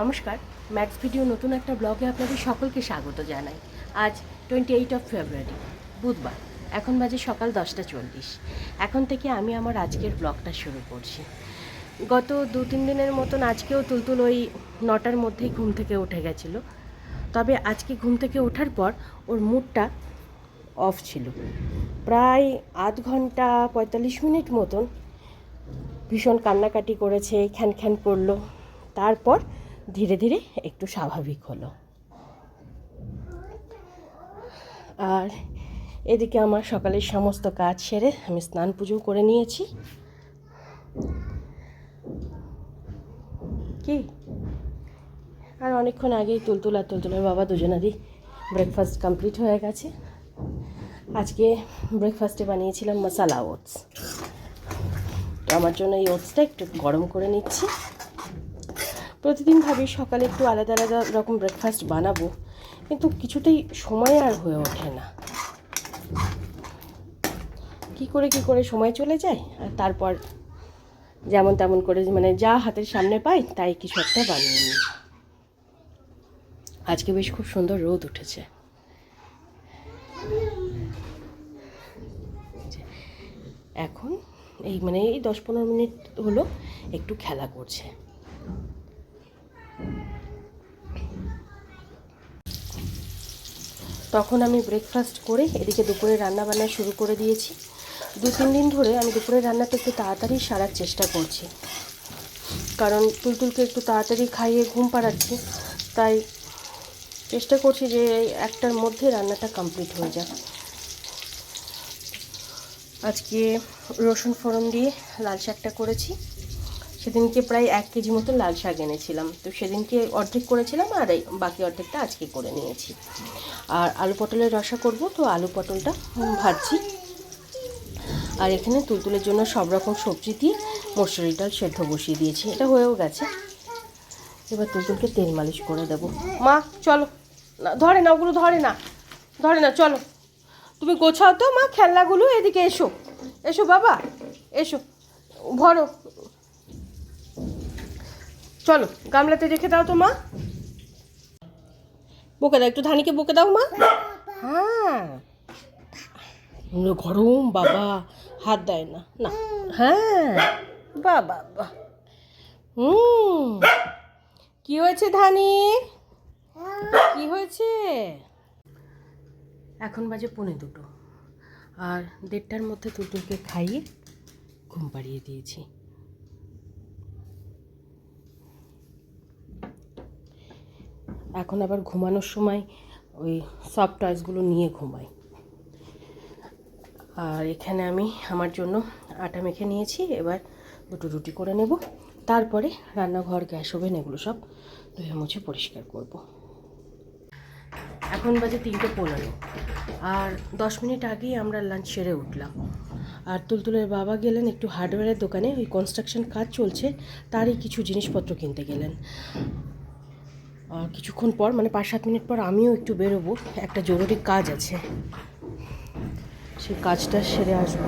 নমস্কার max video নতুন একটা ব্লগে আপনাদের সকলকে স্বাগত জানাই। আজ টোয়েন্টি এইট অফ ফেব্রুয়ারি বুধবার, এখন বাজে সকাল দশটা চল্লিশ। এখন থেকে আমি আমার আজকের ব্লগটা শুরু করছি। গত দু তিন দিনের মতন আজকেও তুলতুল ওই নটার মধ্যেই ঘুম থেকে উঠে গেছিল। তবে আজকে ঘুম থেকে ওঠার পর ওর মুডটা অফ ছিল। প্রায় আধ ঘণ্টা পঁয়তাল্লিশ মিনিট মতন ভীষণ কান্নাকাটি করেছে খ্যান খ্যান করল। তারপর ধীরে ধীরে একটু স্বাভাবিক হলো। আর এদিকে আমার সকালের সমস্ত কাজ সেরে আমি স্নান পুজো করে নিয়েছি। কি? আর অনেকক্ষণ আগেই তুলতুল আর তুলতুলের বাবা দুজনেরই ব্রেকফাস্ট কমপ্লিট হয়ে গেছে। আজকে ব্রেকফাস্টে বানিয়েছিলাম মশালা ওটস তো আমার জন্য এই ওটসটা একটু গরম করে নিচ্ছি। প্রতিদিন ভাবি সকালে একটু আলাদা আলাদা রকম ব্রেকফাস্ট বানাবো, কিন্তু কিছুতেই সময় আর হয়ে ওঠে না। কি করে কি করে সময় চলে যায়? আর তারপর যেমন তেমন করে মানে যা হাতের সামনে পাই, তাই কিছু একটা বানিয়ে নিই। আজকে বেশ খুব সুন্দর রোদ উঠেছে। এখন এই মানে এই দশ পনেরো মিনিট হলো একটু খেলা করছে। তখন আমি ব্রেকফাস্ট করে এদিকে দুপুরে রান্না বান্না শুরু করে দিয়েছি। দু তিন দিন ধরে আমি দুপুরের রান্নাটা একটু তাড়াতাড়ি সারার চেষ্টা করছি। কারণ তুলতুলকে একটু তাড়াতাড়ি খাইয়ে ঘুম পাড়াচ্ছি। তাই চেষ্টা করছি যে একটার মধ্যে রান্নাটা কমপ্লিট হয়ে যাক। আজকে রসুন ফোড়ন দিয়ে লাল শাকটা করেছি। সেদিনকে প্রায় এক কেজি মতো লাল শাক এনেছিলাম। তো সেদিনকে অর্ধেক করেছিলাম আর বাকি অর্ধেকটা আজকে করে নিয়েছি। আর আলু পটলের রসা করব, তো আলু পটলটা ভাজছি। আর এখানে তুলতুলের জন্য সব রকম সবজি দিয়ে মসুরি ডাল সেদ্ধ বসিয়ে দিয়েছি। এটা হয়েও গেছে। এবার তুলতুলকে তেল মালিশ করে দেবো। মা, চলো। না, ধরে না ওগুলো ধরে না। ধরে না চলো। তুমি গোছাও তো মা, খেলনাগুলো, এদিকে এসো। এসো বাবা, এসো। ভরো। চলো, গামলাতে রেখে দাও তো মা। বকে দাও, একটু ধানিকে বকে দাও মা। হ্যাঁ। গরম, বাবা, হাত দেয় না। না হ্যাঁ। বা বাবা। হুম। কি হয়েছে ধানি? কি হয়েছে? এখন বাজে পৌনে দুটো। আর দেড়টার মধ্যে তুতুলকে খাইয়ে ঘুম পাড়িয়ে দিয়েছি। এখন আবার ঘুমানোর সময় ওই সফট টয়েসগুলো নিয়ে ঘুমাই। আর এখানে আমি আমার জন্য আটা মেখে নিয়েছি, এবার দুটো রুটি করে নেব। তারপরে রান্নাঘর, গ্যাস ওভেন এগুলো সব ধুয়ে মুছে পরিষ্কার করব। এখন বাজে তিনটে পনেরো আর দশ মিনিট আগেই আমরা লাঞ্চ সেরে উঠলাম। আর তুলতুলের বাবা গেলেন একটু হার্ডওয়্যারের দোকানে, ওই কনস্ট্রাকশন কাজ চলছে, তারই কিছু জিনিসপত্র কিনতে গেলেন। কিছুক্ষণ পর মানে পাঁচ সাত মিনিট পর আমিও একটু বেরোবো। একটা জরুরি কাজ আছে। সেই কাজটা সেরে আসব।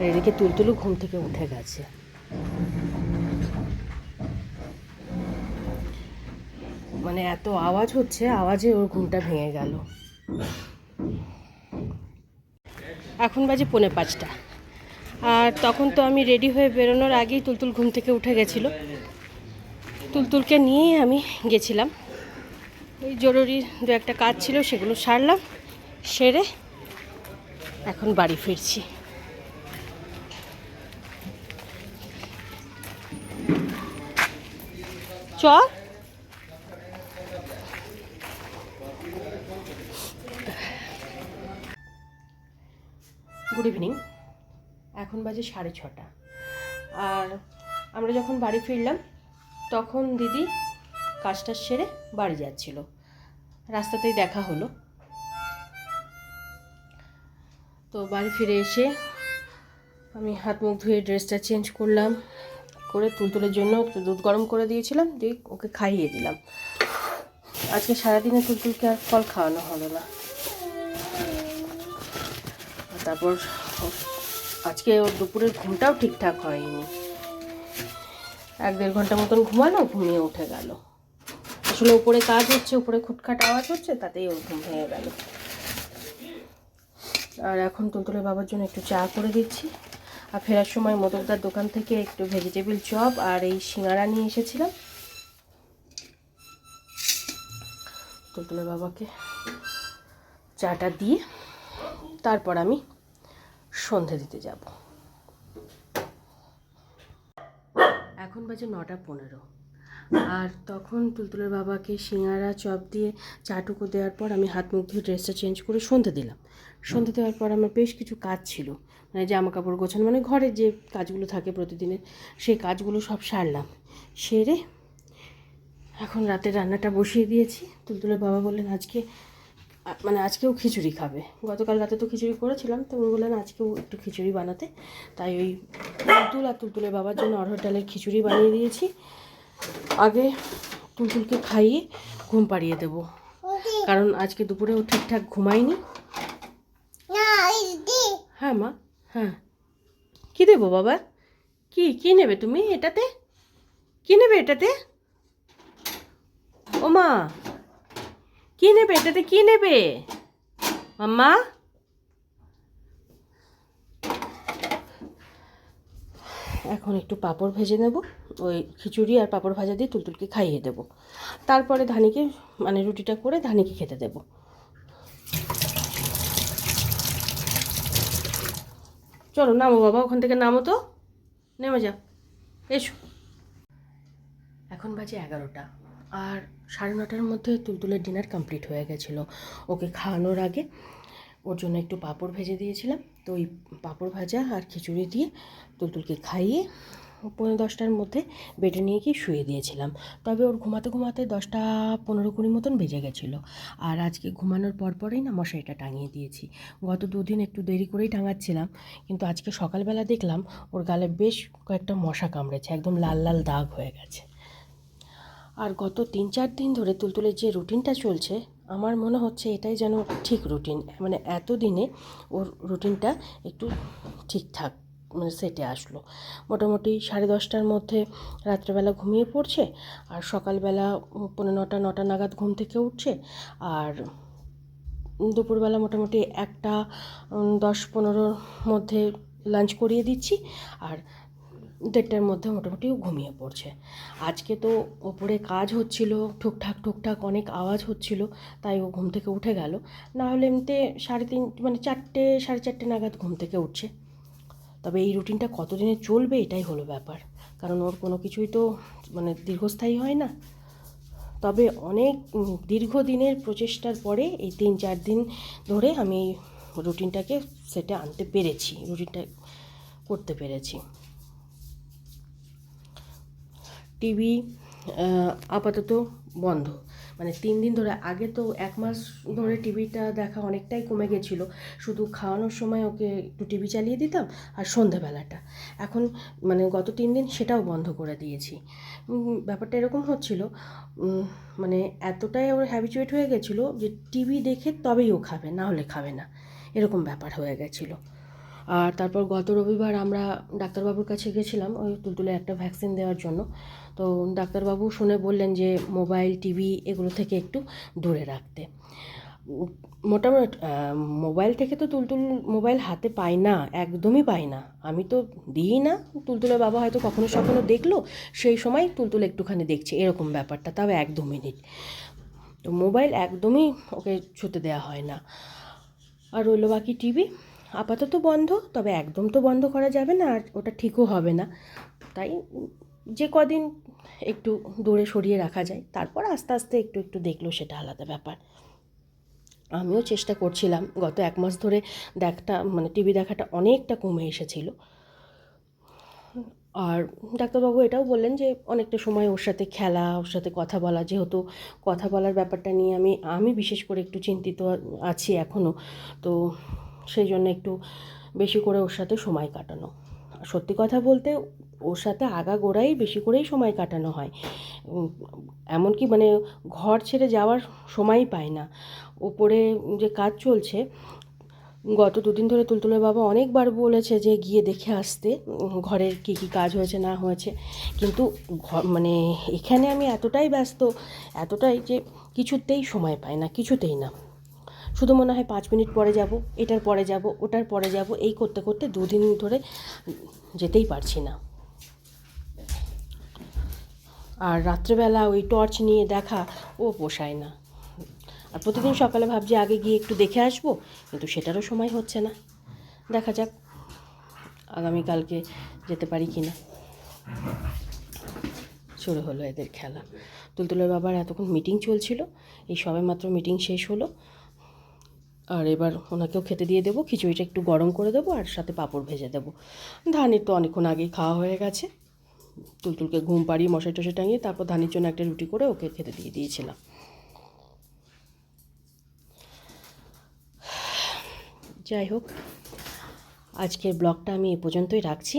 এদিকে তুলতুলু ঘুম থেকে উঠে গেছে। মানে এত আওয়াজ হচ্ছে, আওয়াজে ওর ঘুমটা ভেঙে গেল। এখন বাজে পৌনে পাঁচটা। আর তখন তো আমি রেডি হয়ে বেরোনোর আগেই তুলতুল ঘুম থেকে উঠে গেছিল। তুলতুলকে নিয়েই আমি গেছিলাম। ওই জরুরি দু একটা কাজ ছিল, সেগুলো সারলাম, সেরে এখন বাড়ি ফিরছি। চল গুড ইভিনিং এখন বাজে সাড়ে ছটা। আর আমরা যখন বাড়ি ফিরলাম তখন দিদি কাজটা সেরে বাড়ি যাচ্ছিল। রাস্তাতেই দেখা হলো। তো বাড়ি ফিরে এসে আমি হাত মুখ ধুয়ে ড্রেসটা চেঞ্জ করলাম, করে তুলতুলের জন্য একটু দুধ গরম করে দিয়েছিলাম, দিয়ে ওকে খাইয়ে দিলাম। আজকে সারাদিনে তুলতুলকে আর ফল খাওয়ানো হলো না। তারপর আজকে ওর দুপুরের ঘুমটাও ঠিকঠাক হয়নি। এক দেড় ঘণ্টা মতন ঘুমালো, ঘুমিয়ে উঠে গেল। আসলে উপরে কাজ হচ্ছে, উপরে খুটখাট আওয়াজ হচ্ছে, তাতেই ওর ঘুম ভেঙে গেল। আর এখন তুলতুলের বাবার জন্য একটু চা করে দিচ্ছি। আর ফেরার সময় মোদকদার দোকান থেকে একটু ভেজিটেবিল চপ আর এই সিঙ্গারা নিয়ে এসেছিলাম। তুলতুলের বাবাকে চাটা দিয়ে তারপর আমি সন্ধে দিতে যাব। এখন বাজে নটা পনেরো। আর তখন তুলতুলের বাবাকে সিঙ্গারা, চপ দিয়ে চাটুকু দেওয়ার পর আমি হাত মুখ ধুয়ে ড্রেসটা চেঞ্জ করে সন্ধে দিলাম। সন্ধে দেওয়ার পর আমার বেশ কিছু কাজ ছিল। মানে জামা কাপড় গোছানো মানে ঘরে যে কাজগুলো থাকে প্রতিদিনের, সেই কাজগুলো সব সারলাম। সেরে এখন রাতে রান্নাটা বসিয়ে দিয়েছি। তুলতুলের বাবা বললেন, আজকে মানে আজকেও খিচুড়ি খাবে। গতকাল রাতে তো খিচুড়ি করেছিলাম, তো উনি বললেন আজকেও একটু খিচুড়ি বানাতে। তাই ওই তুলতুল আর তুলতুলের বাবার জন্য অরহর ডালের খিচুড়ি বানিয়ে দিয়েছি। আগে তুলতুলকে খাইয়ে ঘুম পাড়িয়ে দেবো। কারণ আজকে দুপুরেও ঠিকঠাক ঘুমায়নি। হ্যাঁ মা হ্যাঁ। কী দেবো বাবা? কি কি নেবে তুমি এটাতে? কি নেবে এটাতে? ও মা কি নেবে? এটাতে কি নেবে? মাম্মা? এখন একটু পাঁপড় ভেজে নেব। ওই খিচুড়ি আর পাঁপড় ভাজা দিয়ে তুলতুলকে খাইয়ে দেব। তারপরে ধানিকে মানে রুটিটা করে ধানিকে খেতে দেব। চলো, নামো বাবা, ওখান থেকে নামো তো। নেমে যাও। এসো। এখন বাজে এগারোটা। আর সাড়ে নটার মধ্যে তুলতুলের ডিনার কমপ্লিট হয়ে গেছিল। ওকে খাওয়ানোর আগে ওর জন্য একটু পাঁপড় ভেজে দিয়েছিলাম। তো ওই পাঁপড় ভাজা আর খিচুড়ি দিয়ে তুলতুলকে খাইয়ে পনেরো দশটার মধ্যে বেডে নিয়ে গিয়ে শুয়ে দিয়েছিলাম। তবে ওর ঘুমাতে ঘুমাতে দশটা পনেরো কুড়ি মতন বেজে গেছিল। আর আজকে ঘুমানোর পর পরেই না মশারিটা টাঙিয়ে দিয়েছি। গত দুদিন একটু দেরি করেই টাঙাচ্ছিলাম, কিন্তু আজকে সকালবেলা দেখলাম ওর গালে বেশ কয়েকটা মশা কামড়েছে, একদম লাল লাল দাগ হয়ে গেছে। আর গত তিন চার দিন ধরে তুলতুলের যে রুটিনটা চলছে, আমার মনে হচ্ছে এটাই যেন ঠিক রুটিন। মানে এত দিনে ওর রুটিনটা একটু ঠিকঠাক মানে সেটে আসলো। মোটামুটি সাড়ে দশটার মধ্যে রাত্রেবেলা ঘুমিয়ে পড়ছে, আর সকালবেলা পনেরো নটা নটা নাগাদ ঘুম থেকে উঠছে, আর দুপুরবেলা মোটামুটি একটা দশ পনেরোর মধ্যে লাঞ্চ করিয়ে দিচ্ছি, আর দেড়টার মধ্যে মোটামুটি ও ঘুমিয়ে পড়ছে। আজকে তো ওপরে কাজ হচ্ছিল, ঠুকঠাক ঠুকঠাক অনেক আওয়াজ হচ্ছিল, তাই ও ঘুম থেকে উঠে গেল। না হলে এমনিতে সাড়ে তিন মানে চারটে, সাড়ে চারটে নাগাদ ঘুম থেকে উঠছে। তবে এই রুটিনটা কতদিনে চলবে এটাই হলো ব্যাপার। কারণ ওর কোনো কিছুই তো মানে দীর্ঘস্থায়ী হয় না। তবে অনেক দীর্ঘদিনের প্রচেষ্টার পরে এই তিন চার দিন ধরে আমি রুটিনটাকে সেটা আনতে পেরেছি, রুটিনটা করতে পেরেছি। টিভি আপাতত বন্ধ। মানে তিন দিন ধরে, আগে তো এক মাস ধরে টিভিটা দেখা অনেকটাই কমে গেছিল। শুধু খাওয়ানোর সময় ওকে একটু টিভি চালিয়ে দিতাম আর সন্ধেবেলাটা। এখন মানে গত তিন দিন সেটাও বন্ধ করে দিয়েছি। ব্যাপারটা এরকম হচ্ছিল মানে এতটাই ওর হ্যাবিচুয়েট হয়ে গেছিল যে টিভি দেখে তবেই ও খাবে, না হলে খাবে না। এরকম ব্যাপার হয়ে গেছিল। আর তারপর গত রবিবার আমরা ডাক্তারবাবুর কাছে গেছিলাম, ওই তুলতুলে একটা ভ্যাকসিন দেওয়ার জন্য। তো ডাক্তারবাবু শুনে বললেন যে মোবাইল টিভি এগুলো থেকে একটু দূরে রাখতে। মোটামুটি মোবাইল থেকে তো তুলতুল মোবাইল হাতে পায় না, একদমই পায় না। আমি তো দিই না, তুলতুলের বাবা হয়তো কখনো সখনো দেখল, সেই সময় তুলতুল একটুখানি দেখছে, এরকম ব্যাপারটা, তাও এক দু মিনিট। তো মোবাইল একদমই ওকে ছুতে দেওয়া হয় না। আর রইল বাকি টিভি আপাতত বন্ধ, তবে একদম তো বন্ধ করা যাবে না আর ওটা ঠিকও হবে না। তাই যে কদিন একটু দূরে সরিয়ে রাখা যায়, তারপর আস্তে আস্তে একটু একটু দেখল সেটা আলাদা ব্যাপার। আমিও চেষ্টা করছিলাম, গত এক মাস ধরে দেখা মানে টিভি দেখাটা অনেকটা কমে এসেছিল। আর ডাক্তারবাবু এটাও বললেন যে অনেকটা সময় ওর সাথে খেলা, ওর সাথে কথা বলা, যেহেতু কথা বলার ব্যাপারটা নিয়ে আমি আমি বিশেষ করে একটু চিন্তিত আছি এখনও তো সেই জন্য একটু বেশি করে ওর সাথে সময় কাটানো। সত্যি কথা বলতে ওর সাথে আগাগোড়াই বেশি করেই সময় কাটানো হয়। এমনকি মানে ঘর ছেড়ে যাওয়ার সময়ই পায় না। ওপরে যে কাজ চলছে, গত দুদিন ধরে তুলতুলের বাবা অনেকবার বলেছে যে গিয়ে দেখে আসতে ঘরের কী কী কাজ হয়েছে, না হয়েছে। কিন্তু মানে এখানে আমি এতটাই ব্যস্ত, এতটাই যে কিছুতেই সময় পাই না, কিছুতেই না। শুধু মনে হয় পাঁচ মিনিট পরে যাব, এটার পরে যাব, ওটার পরে যাব, এই করতে করতে দুদিন ধরে যেতেই পারছি না। আর রাত্রেবেলা ওই টর্চ নিয়ে দেখা, ও পোষায় না। আর প্রতিদিন সকালে ভাবছি আগে গিয়ে একটু দেখে আসব, কিন্তু সেটারও সময় হচ্ছে না। দেখা যাক, আগামীকালকে যেতে পারি কি না। শুরু হলো এদের খেলা। তুলতুলের বাবার এতক্ষণ মিটিং চলছিল, এই সবে মাত্র মিটিং শেষ হলো। আর এবার ওনাকেও খেতে দিয়ে দেবো, খিচুড়িটা একটু গরম করে দেবো আর সাথে পাঁপড় ভেজে দেবো। ধানের তো অনেকক্ষণ আগেই খাওয়া হয়ে গেছে। তুলতুলকে ঘুম পাড়িয়ে মশাই টশাই টাঙিয়ে তারপর ধানের জন্য একটা রুটি করে ওকে খেতে দিয়ে দিয়েছিলাম। যাই হোক, আজকের ব্লগটা আমি এ পর্যন্তই রাখছি।